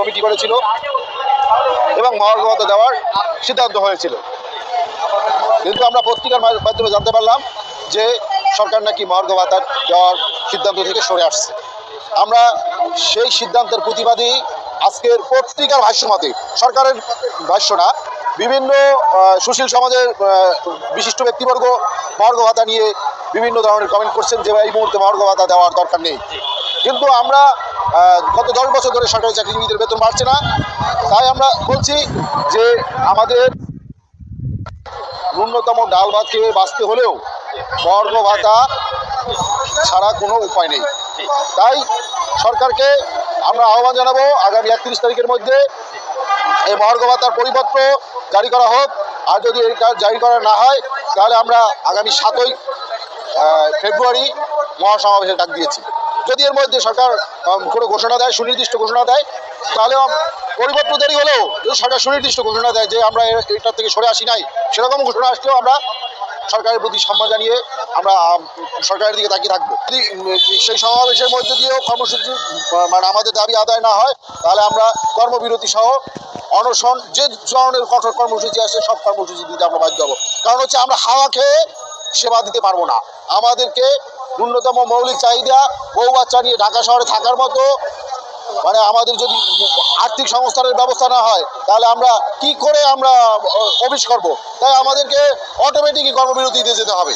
Committee করেছিল এবং মহার্ঘ ভাতা দেওয়ার সিদ্ধান্ত হয়েছিল। কিন্তু আমরা পত্রিকার মাধ্যমে জানতে পারলাম যে সরকার নাকি মহার্ঘ ভাতা দেওয়ার সিদ্ধান্ত থেকে সরে আসছে। আমরা সেই সিদ্ধান্তের প্রতিবাদী আজকের পত্রিকার ভাষ্যমতে, সরকারের ভাষ্য না বিভিন্ন সুশীল সমাজের বিশিষ্ট ব্যক্তিবর্গ মহার্ঘ ভাতা নিয়ে বিভিন্ন ধরনের কমেন্ট করছেন যে, এই মুহূর্তে মহার্ঘ ভাতা দেওয়ার দরকার নেই। কিন্তু আমরা গত দশ বছর ধরে সরকারি চাকরিজীবীদের বেতন বাড়ছে না। তাই আমরা বলছি যে আমাদের ন্যূনতম ডাল ভাত খেয়ে বাঁচতে হলেও বর্গ ভাতা ছাড়া কোনো উপায় নেই। তাই সরকারকে আমরা আহ্বান জানাব, আগামী একত্রিশ তারিখের মধ্যে এই মহার্ঘ ভাতার পরিপত্র জারি করা হোক। আর যদি এই কাজ জারি করা না হয়, তাহলে আমরা আগামী সাতই ফেব্রুয়ারি মহাসমাবেশে ডাক দিয়েছি। যদি এর মধ্যে সরকার কোনো ঘোষণা দেয়, সুনির্দিষ্ট ঘোষণা দেয়, তাহলে দেরি হলেও যদি সরকার সুনির্দিষ্ট ঘোষণা দেয় যে আমরা এ- এটার থেকে সরে আসি নাই, সেরকম ঘোষণা আসলেও আমরা সরকারের প্রতি সম্মান জানিয়ে আমরা সরকারের দিকে তাকিয়ে থাকব। যদি সেই সমাবেশের মধ্যে দিয়েও কর্মসূচি মানে আমাদের দাবি আদায় না হয়, তাহলে আমরা কর্মবিরতি সহ অনশন, যে ধরনের কঠোর কর্মসূচি আছে, সব কর্মসূচি দিতে আমরা বাধ্য হব। কারণ হচ্ছে আমরা হাওয়া খেয়ে সেবা দিতে পারব না। আমাদেরকে ন্যূনতম মৌলিক চাহিদা বউ বাচ্চা নিয়ে ঢাকা শহরে থাকার মতো মানে আমাদের যদি আর্থিক সংস্থানের ব্যবস্থা না হয়, তাহলে আমরা কি করে আমরা অফিস করব? তাই আমাদেরকে অটোমেটিকই কর্মবিরতিতে যেতে হবে।